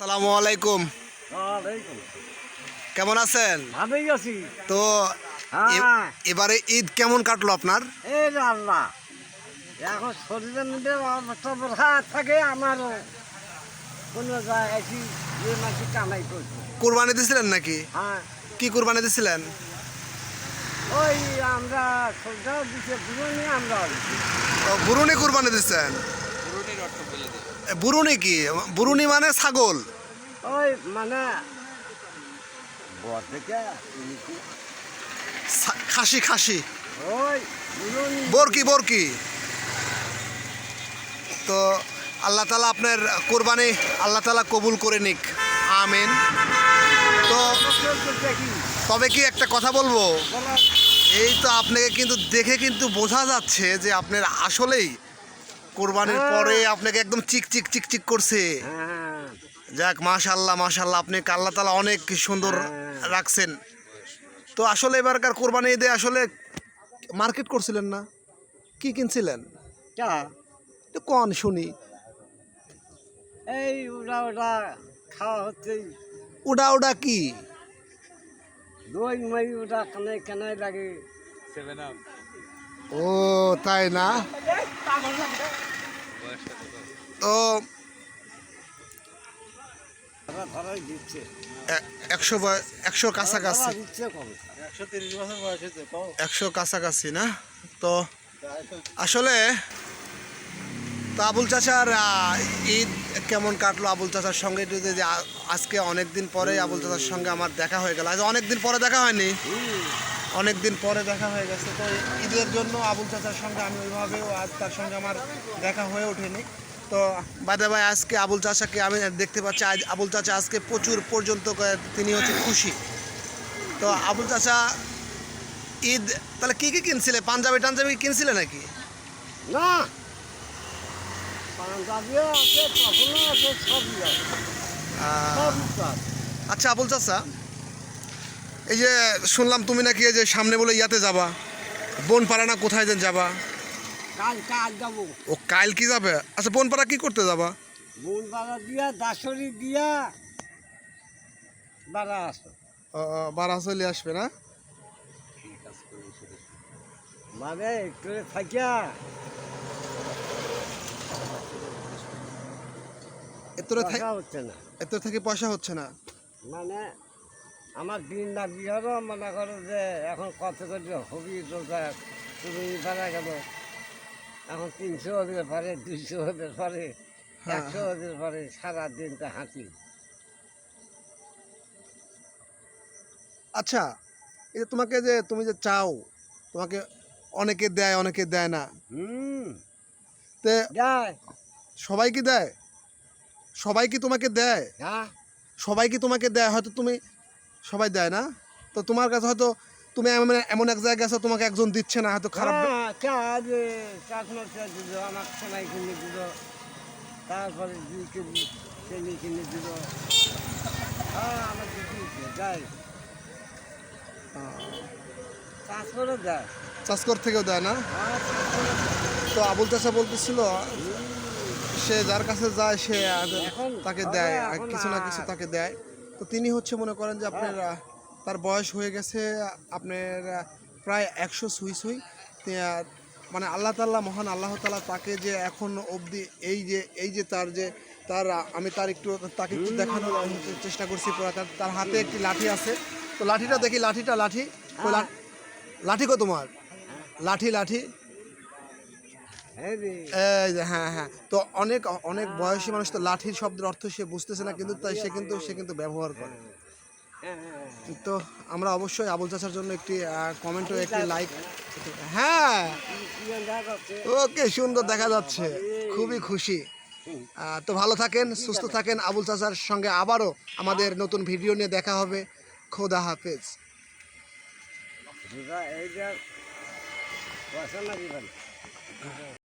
সালামু আলাইকুম। কেমন আছেন? ভালোই আছি। তো হ্যাঁ। এবারে ঈদ কেমন কাটলো আপনার? আল্লাহ। এখন শরীরের মধ্যে অবস্থা হাত থাকে আমারও কোনো জায়গায় যে কামাই করছে। কোরবানি দিছিলেন নাকি? হ্যাঁ। কি কোরবানি দিছিলেন? ওই আমরা সরকার দিচ্ছে পুরনি আমরা। ও, বুরুনি কোরবানি দিচ্ছেন বুরুনি কি? বুরুনি মানে ছাগল। ওই মানে খাসি খাসি। বরকি বরকি তো আল্লাহ তালা আপনার কোরবানি আল্লাহ তালা কবুল করে নিক। আমিন। তো তবে কি একটা কথা বলব? এই তো আপনাকে কিন্তু দেখে কিন্তু বোঝা যাচ্ছে যে আপনার আসলেই কোরবানির হ্যাঁ। পরে আপনাকে একদম চিক চিক চিক চিক করছে। হ্যাঁ। যাক মাশাল্লাহ মাশাল্লাহ আপনি আল্লাহ তালা অনেক সুন্দর হ্যাঁ। রাখছেন। তো আসলে এবারকার কোরবানি ঈদে আসলে মার্কেট করছিলেন না? কি কিনছিলেন? কন শুনি। এই ওটা ওটা খাওয়া হচ্ছে। উডা উডা কি? দই মই ওটা কানে কানে লাগে। ও তাই না? তো একশো কাছাকাছি। একশো কাছাকাছি না? তো আসলে তো আবুল চাচার ঈদ কেমন কাটলো আবুল চাচার সঙ্গে? আজকে অনেক দিন পরে আবুল চাচার সঙ্গে আমার দেখা হয়ে গেল। আজ অনেক দিন পরে দেখা হয়নি। অনেক দিন পরে দেখা হয়ে গেছে তো ঈদের জন্য আবুল চাচার সঙ্গে আমি ওইভাবেও আজ তার সঙ্গে আমার দেখা হয়ে ওঠেনি। তো বাদে ভাই আজকে আবুল চাচাকে আমি দেখতে পাচ্ছি আজ আবুল চাচা আজকে প্রচুর পর্যন্ত তিনি হচ্ছে খুশি। তো আবুল চাচা ঈদ তাহলে কী কী কিনছিলে? পাঞ্জাবি টাঞ্জাবি কিনছিলে নাকি? না। আচ্ছা আবুল চাচা এই যে শুনলাম তুমি নাকি এই যে সামনে বলে ইয়াতে যাবা। বনপাড়া না কোথায় যেন যাবা? কাল কাল যাব। ও কাল কি যাবে? আচ্ছা বনপাড়া কি করতে যাবা? বোন বাড়া দিয়া দাসরি দিয়া বাড়া আসো বারা চলে আসবে না? মানে একটু থাকিয়া। এত থেকে পয়সা হচ্ছে না? মানে আমার দিন না বিহারও মনে করো যে এখন কত করে হবি দরকার তুমি বেড়া গেল। এখন তিনশো হতে পারে দুইশো হতে পারে হ্যাঁ, একশো হতে পারে সারা দিনটা হাঁটি। আচ্ছা এই যে তোমাকে যে তুমি যে চাও তোমাকে অনেকে দেয় অনেকে দেয় না। হুম। তে সবাই কি দেয়? সবাই কি তোমাকে দেয়? হ্যাঁ। সবাই কি তোমাকে দেয়? হয়তো তুমি সবাই দেয় না? তো তোমার কাছে হয়তো তুমি এমন এমন এক জায়গায় আছো তোমাকে একজন দিচ্ছে না হয়তো খারাপ হ্যাঁ, কিনে তারপরে কিনে দিল। হ্যাঁ যাই দেয়। চাষকর থেকেও দেয় না? হ্যাঁ। তো আবুল চাষা বলতেছিল সে যার কাছে যায় সে তাকে দেয় কিছু না কিছু তাকে দেয়। তো তিনি হচ্ছে মনে করেন যে আপনার তার বয়স হয়ে গেছে, আপনার প্রায় একশো সুই সুই। মানে আল্লাহ তাল্লাহ মহান আল্লাহ তালা তাকে যে এখন অবধি এই যে এই যে তার যে, তার, আমি তার একটু, তাকে একটু দেখানোর চেষ্টা করছি তার তার হাতে একটি লাঠি আছে। তো লাঠিটা দেখি, লাঠিটা, লাঠি? লাঠি কো তোমার লাঠি লাঠি। হ্যাঁ হ্যাঁ হ্যাঁ। তো অনেক অনেক বয়সী মানুষ তো লাঠির শব্দের অর্থ সে বুঝতেছে না কিন্তু তাই সে কিন্তু সে কিন্তু ব্যবহার করে। তো আমরা অবশ্যই আবুল চাচার জন্য একটি কমেন্ট একটি লাইক হ্যাঁ। ওকে সুন্দর দেখা যাচ্ছে। খুবই খুশি। তো ভালো থাকেন সুস্থ থাকেন। আবুল চাচার সঙ্গে আবারও আমাদের নতুন ভিডিও নিয়ে দেখা হবে। খোদা হাফেজ। দুটা